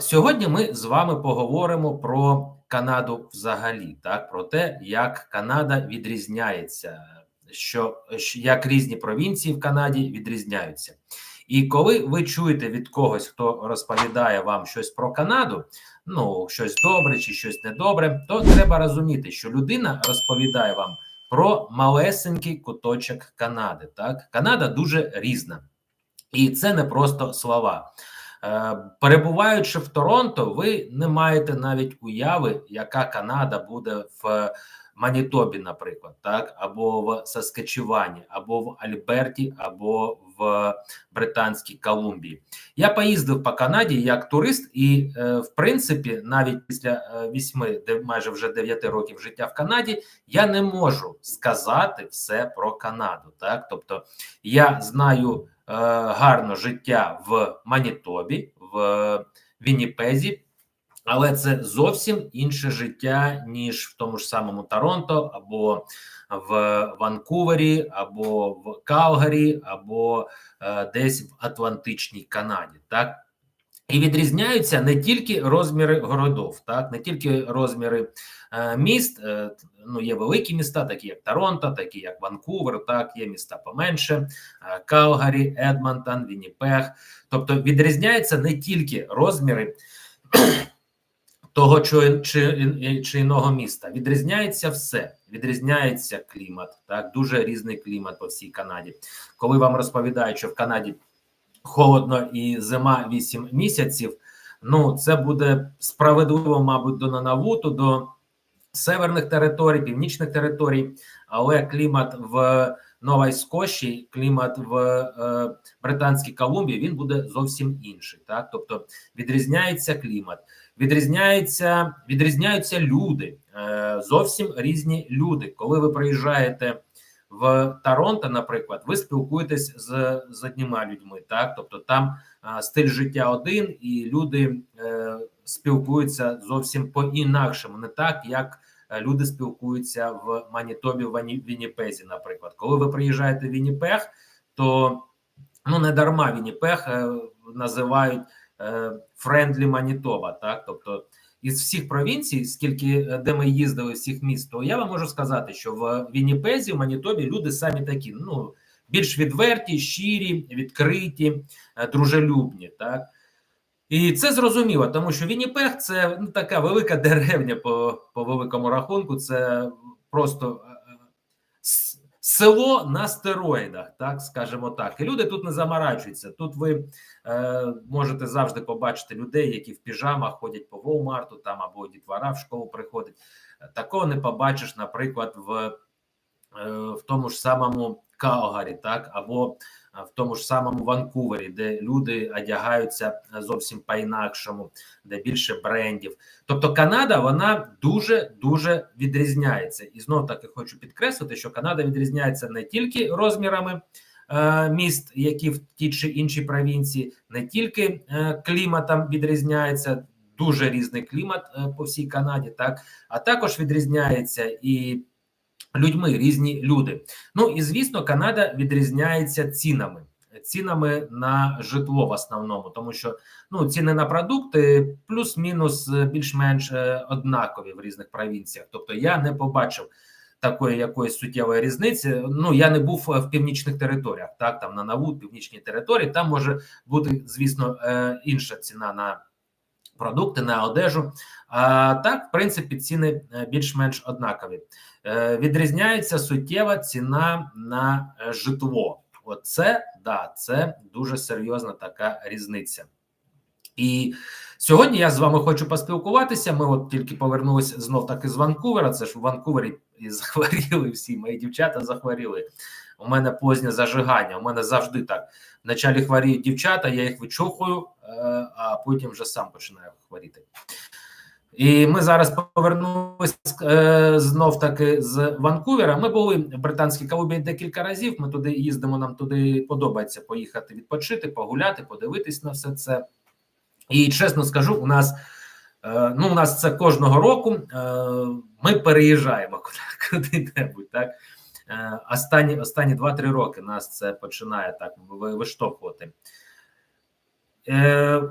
Сьогодні ми з вами поговоримо про Канаду взагалі, так про те, як Канада відрізняється, що як різні провінції в Канаді відрізняються. І коли ви чуєте від когось, хто розповідає вам щось про Канаду, ну щось добре чи щось недобре, то треба розуміти, що людина розповідає вам про малесенький куточок Канади. Так, Канада дуже різна, і це не просто слова. Е, перебуваючи в Торонто, ви не маєте навіть уяви, яка Канада буде в Манітобі, наприклад, так або в Саскачевані, або в Альберті, або в Британській Колумбії. Я поїздив по Канаді як турист, і е, в принципі, навіть після е, вісьми, майже вже дев'яти років життя в Канаді, я не можу сказати все про Канаду. Так, тобто я знаю. Е, гарно життя в Манітобі, в Вінніпезі, але це зовсім інше життя, ніж в тому ж самому Торонто, або в Ванкувері, або в Калгарі, або е, десь в Атлантичній Канаді. Так і відрізняються не тільки розміри городов, так не тільки розміри е, міст. Е, ну є великі міста, такі як Торонто, такі як Ванкувер, так є міста поменше, е, Калгарі, Едмонтон, Вінніпег. Тобто відрізняються не тільки розміри того чи, чи, чи іного міста. Відрізняється все. Відрізняється клімат, так дуже різний клімат по всій Канаді. Коли вам розповідають, що в Канаді холодно і зима 8 місяців. Ну це буде справедливо, мабуть, до Нанавуту, до северних територій, північних територій, але клімат в Новій Скоші, клімат в е, Британській Колумбії він буде зовсім інший. Так, тобто відрізняється клімат, відрізняється, відрізняються люди, е, зовсім різні люди. Коли ви приїжджаєте в Торонто, наприклад, ви спілкуєтесь з з одніма людьми, так тобто там стиль життя один, і люди е, спілкуються зовсім по інакшому, не так як е, люди спілкуються в Манітобі, в Вінніпезі, наприклад. Коли ви приїжджаєте в Вінніпег, то ну не дарма Вінніпег е, називають френдлі Манітоба, так тобто із всіх провінцій, скільки е, де ми їздили всіх міст, то я вам можу сказати, що в Вінніпезі, в Манітобі люди самі такі, ну більш відверті, щирі, відкриті, е, дружелюбні. так. І це зрозуміло, тому що Вінніпег це ну, така велика деревня по по великому рахунку. Це просто е, село на стероїдах, так скажемо так. І люди тут не замарачуються. Тут ви е, можете завжди побачити людей, які в піжамах ходять по Волмарту, там або дітвора в школу приходить. Такого не побачиш, наприклад, в, е, в тому ж самому Калгарі, так або в тому ж самому Ванкувері, де люди одягаються зовсім по-інакшому, де більше брендів. Тобто Канада вона дуже дуже відрізняється, і знов таки хочу підкреслити, що Канада відрізняється не тільки розмірами. Е, міст, які в ті чи інші провінції, не тільки е, кліматом відрізняється, дуже різний клімат е, по всій Канаді, так а також відрізняється і людьми різні люди. Ну і звісно, Канада відрізняється цінами. Цінами на житло в основному, тому що ну ціни на продукти плюс-мінус е, більш-менш е, однакові в різних провінціях. Тобто я не побачив такої якоїсь суттєвої різниці. Ну я не був в північних територіях, так там на Наву, північній території. Там може бути, звісно, е, інша ціна на продукти, на одежу. А так, в принципі, ціни більш-менш однакові. Е, відрізняється суттєва ціна на е, житло. Оце да, це дуже серйозна така різниця. І сьогодні я з вами хочу поспілкуватися. Ми от тільки повернулися знов таки з Ванкувера. Це ж в Ванкувері і захворіли всі мої дівчата захворіли. У мене позднє зажигання. У мене завжди так. Вначалі хворіють дівчата, я їх вичухую, е, а потім вже сам починаю хворіти. І ми зараз повернулися е, знов таки з Ванкувера. Ми були в Британській Колумбії декілька разів. Ми туди їздимо. Нам туди подобається поїхати відпочити, погуляти, подивитись на все це. І чесно скажу, у нас е, ну у нас це кожного року. Ми переїжджаємо куди-небудь. Так останні останні 2-3 роки нас це починає так виштовхувати. Е,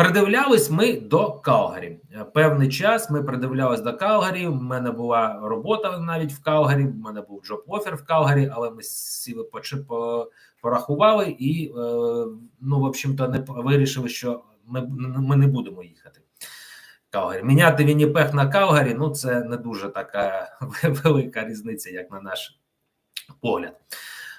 Придивлялись ми до Калгарі. Е, Певний час ми придивлялись до Калгарі. У мене була робота навіть в Калгарі. У мене був джоб офер в Калгарі, але ми сіли по- порахували і е, ну, в общем-то, не вирішили, що ми, ми не будемо їхати. Калгарі. Міняти Вінніпех на Калгарі, ну це не дуже така велика різниця, як на наш погляд.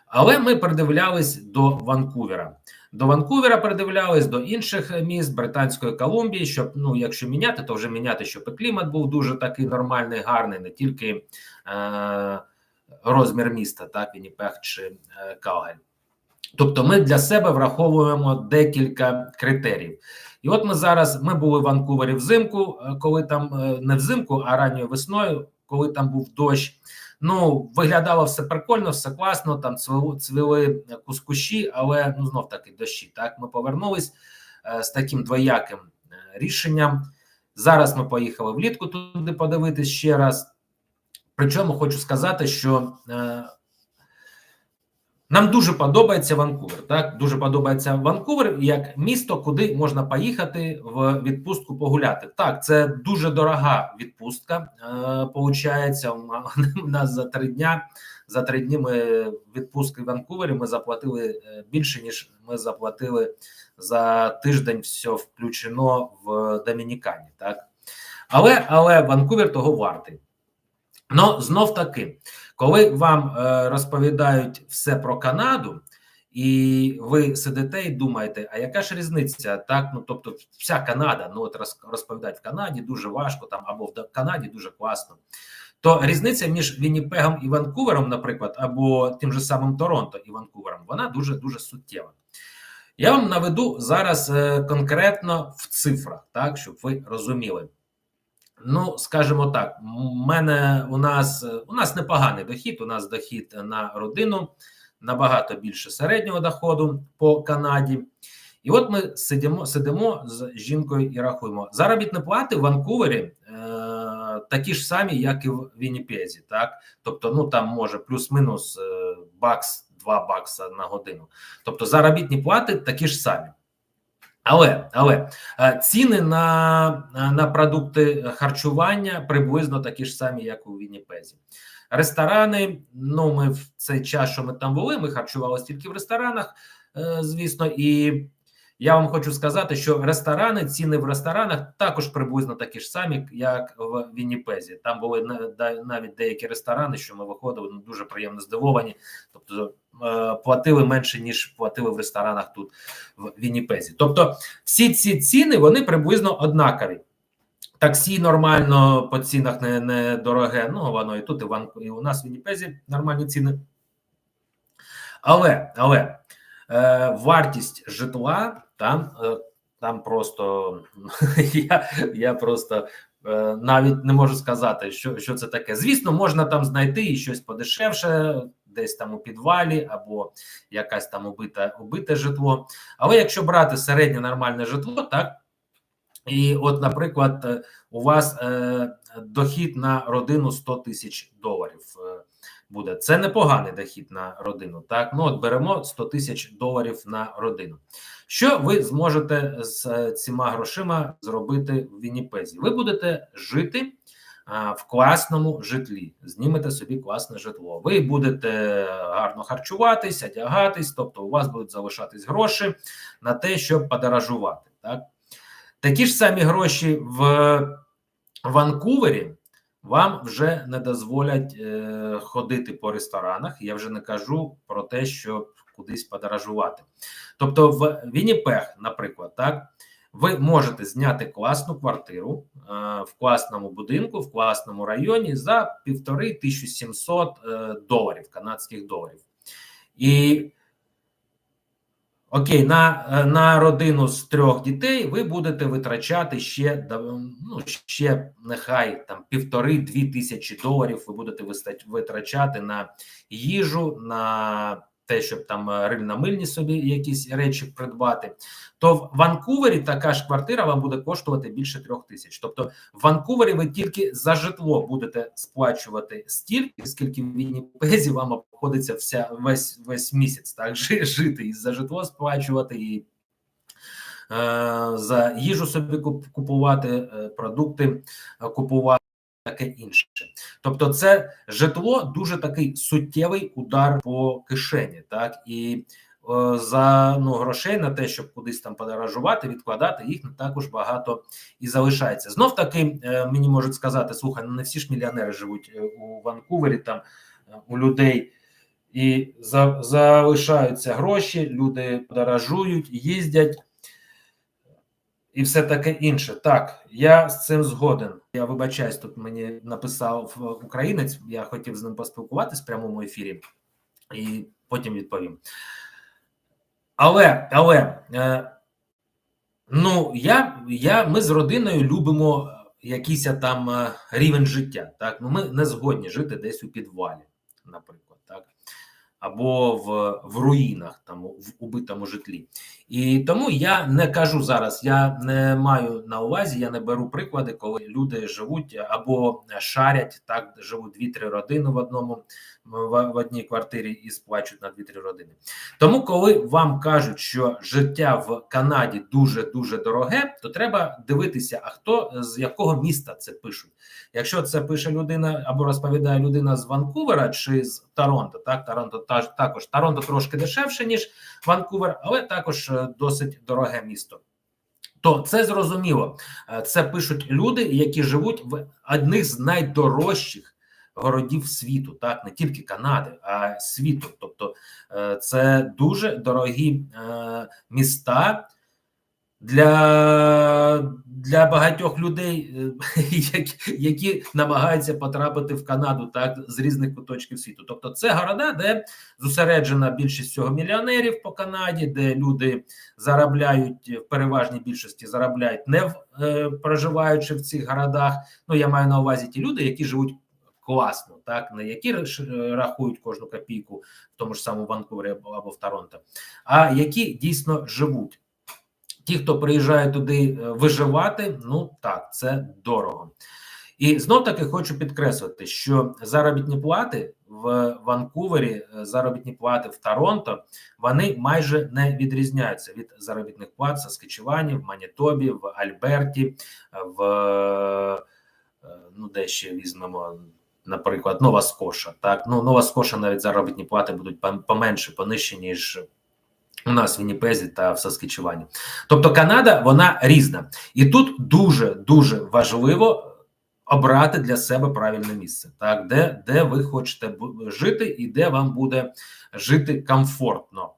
Але ми придивлялись до Ванкувера. До Ванкувера придивлялись до інших міст Британської Колумбії, щоб ну, якщо міняти, то вже міняти, щоб і клімат був дуже такий нормальний, гарний, не тільки е, розмір міста, так, Вінніпех чи е, Калгарі. Тобто, ми для себе враховуємо декілька критеріїв. І от ми зараз ми були в Ванкувері взимку, е, коли там е, не взимку, а ранньою весною, коли там був дощ. Ну, виглядало все прикольно, все класно. Там цвели, цвели кускуші, але ну знов таки дощі. Так, ми повернулись е, з таким двояким е, рішенням. Зараз ми поїхали влітку туди подивитись ще раз. Причому хочу сказати, що е, нам дуже подобається Ванкувер. Так, дуже подобається Ванкувер як місто, куди можна поїхати в відпустку погуляти. Так, це дуже дорога відпустка. Е, получається, у нас за три дня. За три дні ми відпустки в Ванкувері. Ми заплатили е, більше ніж ми заплатили за тиждень. Все включено в Домінікані. Так, але але Ванкувер того вартий. Ну знов таки, коли вам е, розповідають все про Канаду, і ви сидите і думаєте, а яка ж різниця? Так, ну тобто, вся Канада, ну от розповідають в Канаді дуже важко там, або в Канаді дуже класно. То різниця між Вінніпегом і Ванкувером, наприклад, або тим же самим Торонто і Ванкувером, вона дуже дуже суттєва. Я вам наведу зараз е, конкретно в цифрах, так щоб ви розуміли. Ну, скажімо так, у мене у нас у нас непоганий дохід. У нас дохід на родину набагато більше середнього доходу по Канаді. І от ми сидимо сидимо з жінкою і рахуємо. Заробітні плати в Ванкувері е, такі ж самі, як і в Вінніпезі. Так, тобто, ну там може плюс-мінус е, бакс, 2 бакса на годину. Тобто, заробітні плати такі ж самі. Але але ціни на на продукти харчування приблизно такі ж самі, як у Вінніпезі. Ресторани. Ну, ми в цей час, що ми там були, ми харчувалися тільки в ресторанах, звісно, і я вам хочу сказати, що ресторани, ціни в ресторанах також приблизно такі ж самі, як в Вінніпезі. Там були навіть деякі ресторани, що ми виходили, ну дуже приємно здивовані. Тобто платили менше ніж платили в ресторанах тут в Вінніпезі. Тобто, всі ці ціни вони приблизно однакові. Таксі нормально по цінах не, не дороге. Ну воно і тут, і, в, і у нас в Вінніпезі нормальні ціни. Але але е, вартість житла там е, там просто я я просто е, навіть не можу сказати, що що це таке. Звісно, можна там знайти і щось подешевше, десь там у підвалі, або якась там убита, убите житло. Але якщо брати середнє нормальне житло, так. І, от, наприклад, у вас е, дохід на родину 100 тисяч доларів буде. Це непоганий дохід на родину. Так, ну от беремо 100 тисяч доларів на родину. Що ви зможете з цими грошима зробити в Вінніпезі? Ви будете жити в класному житлі, знімете собі класне житло. Ви будете гарно харчуватись, одягатись, тобто у вас будуть залишатись гроші на те, щоб подорожувати. Так, такі ж самі гроші в Ванкувері. Вам вже не дозволять е, ходити по ресторанах. Я вже не кажу про те, щоб кудись подорожувати. Тобто, в Вінніпех, наприклад, так ви можете зняти класну квартиру е, в класному будинку, в класному районі за півтори 1700 е, доларів, канадських доларів. І Окей, на на родину з трьох дітей ви будете витрачати ще ну, ще нехай там півтори-дві тисячі доларів. Ви будете витрачати на їжу, на те, щоб там рильно-мильні собі якісь речі придбати. То в Ванкувері така ж квартира вам буде коштувати більше трьох тисяч. Тобто, в Ванкувері ви тільки за житло будете сплачувати стільки, скільки в Вінніпезі вам обходиться вся весь весь місяць, так жити і за житло сплачувати і за їжу собі купувати, е, продукти е, купувати. Таке інше, тобто, це житло дуже такий суттєвий удар по кишені, так і е, за ну грошей на те, щоб кудись там подорожувати, відкладати їх не також багато і залишається. Знов таки е, мені можуть сказати: слухай, ну не всі ж мільйонери живуть е, у Ванкувері, там е, у людей і за, залишаються гроші, люди подорожують, їздять. І все таке інше. Так, я з цим згоден. Я вибачаюсь, тут мені написав е, українець, я хотів з ним поспілкуватись в прямому ефірі, і потім відповім. Але, але, е, ну, я, я, ми з родиною любимо якийсь там е, рівень життя. Так? Ну, ми не згодні жити десь у підвалі, наприклад? Або в, в руїнах, там, в убитому житлі. І тому я не кажу зараз, я не маю на увазі, я не беру приклади, коли люди живуть або шарять, так живуть дві-три родини в одному в, одній квартирі і сплачують на дві-три родини. Тому, коли вам кажуть, що життя в Канаді дуже дуже дороге, то треба дивитися, а хто з якого міста це пишуть. Якщо це пише людина або розповідає людина з Ванкувера чи з Торонто, так Торонто та також Торонто трошки дешевше ніж Ванкувер, але також е, досить дороге місто. То це зрозуміло. Е, Це пишуть люди, які живуть в одних з найдорожчих городів світу, так не тільки Канади, а світу. Тобто е, це дуже дорогі е, міста. Для для багатьох людей, е, які намагаються потрапити в Канаду так з різних куточків світу. Тобто, це города, де зосереджена більшість цього мільйонерів по Канаді, де люди заробляють в переважній більшості заробляють не в проживаючи в цих городах. Ну я маю на увазі ті люди, які живуть класно, так не які рахують кожну копійку в тому ж самому Ванкувері або в Торонто, а які дійсно живуть. Ті, хто приїжджає туди виживати, ну так, це дорого. І знов таки хочу підкреслити, що заробітні плати в Ванкувері, заробітні плати в Торонто, вони майже не відрізняються від заробітних плат в Саскачевані, в Манітобі, в Альберті, в ну де ще візьмемо. Наприклад, Нова Скоша. Так, ну Нова Скоша навіть заробітні плати будуть поменше, понижчі, ніж у нас в Вінніпезі та в Саскічевані. Тобто Канада вона різна, і тут дуже дуже важливо обрати для себе правильне місце, так де де ви хочете жити, і де вам буде жити комфортно.